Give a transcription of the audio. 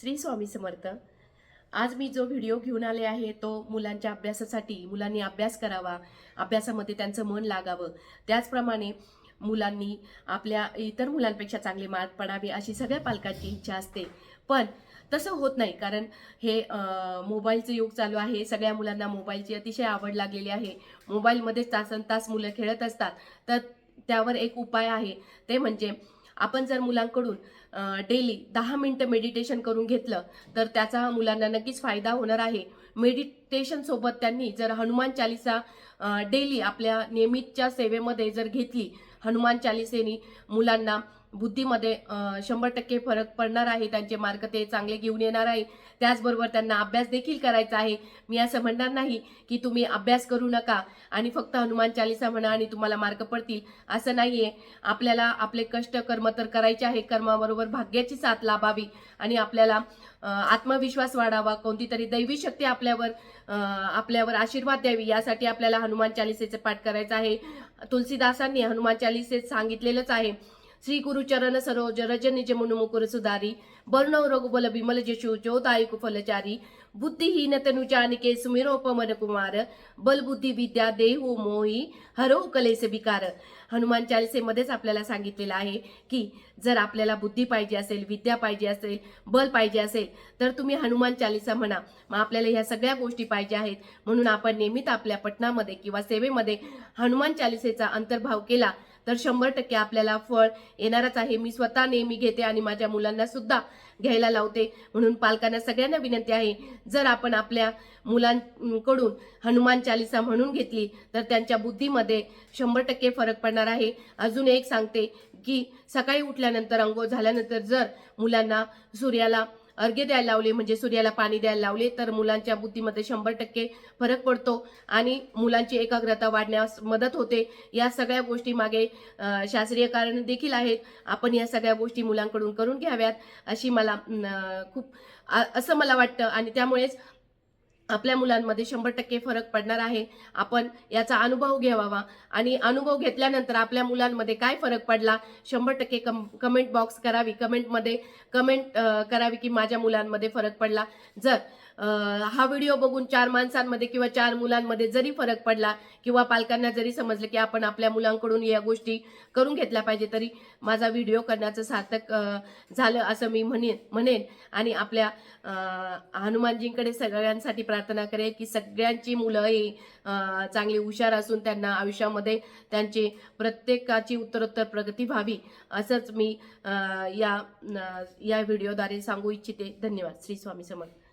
श्री स्वामी समर्थ. आज मी जो व्हिडिओ घेऊन आले आहे तो मुलांच्या अभ्यासासाठी मुलांनी अभ्यास करावा अभ्यासामध्ये त्यांचं मन लागावं. त्याचप्रमाणे मुलांनी आपल्या इतर मुलांपेक्षा चांगले मार्क पडावे अशी सगळ्या पालकांची इच्छा असते. पण तसं होत नाही कारण हे मोबाईलचं युग चालू आहे. सगळ्या मुलांना मोबाईलची अतिशय आवड लागलेली आहे. मोबाईलमध्येच तासन तास मुलं खेळत असतात. तर त्यावर एक उपाय आहे. ते म्हणजे आपण जर मुलांकडून डेली दहा मिनटं मेडिटेशन करून घेतलं तर त्याचा मुलांना नक्कीच फायदा होणार आहे. मेडिटेशन सोबत त्यांनी जर हनुमान चालिसा डेली आपल्या नियमितच्या सेवेमध्ये जर घेतली हनुमान चालिसेनी मुलांना बुद्धीमध्ये शंभर टक्के फरक पडणार आहे. त्यांचे मार्क ते चांगले घेऊन येणार आहे. त्याचबरोबर त्यांना अभ्यास देखील करायचा आहे. मी असं म्हणणार नाही की तुम्ही अभ्यास करू नका आणि फक्त हनुमान चालिसा म्हणा आणि तुम्हाला मार्क पडतील. असं नाहीये. आपल्याला आपले कष्ट कर्म तर करायचे आहे कर्माबरोबर भाग्याची साथ लाभावी आणि आपल्याला आत्मविश्वास वाढावा. कोणती तरी दैवी शक्ती आपल्यावर आपल्यावर आशीर्वाद द्यावी. यासाठी आपल्याला हनुमान चालिसेचे पाठ करायचं आहे. तुलसीदासांनी हनुमान चालिसेत सांगितलेलंच आहे. श्री गुरुचरण सरोज रज निज मुनुमुकुर सुधारी वर्णव रघुबल विमल जशु जोदायकु फलचारी बुद्धिहीन तनुजानिके सुमिरोपमन कुमार बल बुद्धी विद्या देहू मोही हरो कलेस विकार हनुमान चालिसेमध्येच आपल्याला सांगितलेलं आहे की जर आपल्याला बुद्धी पाहिजे असेल विद्या पाहिजे असेल बल पाहिजे असेल तर तुम्ही हनुमान चालिसा म्हणा. मग आपल्याला ह्या सगळ्या गोष्टी पाहिजे आहेत. म्हणून आपण नेहमीच आपल्या पठणामध्ये किंवा सेवेमध्ये हनुमान चालिसेचा अंतर्भाव केला तर शंभर टक्के आपल्याला फळ येणारच आहे. मी स्वतः नेहमी घेते आणि माझ्या मुलांना सुद्धा घ्यायला लावते. म्हणून पालकांना सगळ्यांना विनंती आहे जर आपण आपल्या मुलांकडून हनुमान चालिसा म्हणून घेतली तर त्यांच्या बुद्धीमध्ये शंभर टक्के फरक पडणार आहे. अजून एक सांगते की सकाळी उठल्यानंतर अंघोळ झाल्यानंतर जर मुलांना सूर्याला अर्घ्य द्यायला लावले म्हणजे सूर्याला पाणी द्यायला लावले तर मुलांच्या बुद्धीमध्ये शंभर टक्के फरक पडतो आणि मुलांची एकाग्रता वाढण्यास मदत होते. या सगळ्या गोष्टी मागे शास्त्रीय कारण देखील आहेत. आपण या सगळ्या गोष्टी मुलांकडून करून घ्याव्यात अशी मला खूप असं मला वाटतं. आणि त्यामुळेच आपल्या मुलांमध्ये शंभर टक्के फरक पडणार आहे. आपण याचा अनुभव घ्यावा आणि अनुभव घेतल्यानंतर आपल्या मुलांमध्ये काय फरक पडला शंभर टक्के कम कमेंट बॉक्स करावी. कमेंटमध्ये कमेंट करावी की माझ्या मुलांमध्ये फरक पडला. जर हा व्हिडिओ बघून चार माणसांमध्ये किंवा चार मुलांमध्ये जरी फरक पडला किंवा पालकांना जरी समजलं की आपण आपल्या मुलांकडून या गोष्टी करून घेतल्या पाहिजे तरी माझा व्हिडिओ करण्याचं सार्थक झालं असं मी म्हणेन म्हणेन. आणि आपल्या हनुमानजींकडे सगळ्यांसाठी प्रार्थना करेन की सगळ्यांची मुलं ही चांगली हुशार असून त्यांना आयुष्यामध्ये त्यांची प्रत्येकाची उत्तरोत्तर प्रगती व्हावी असंच मी या या व्हिडिओद्वारे सांगू इच्छिते. धन्यवाद. श्री स्वामी समर्थ.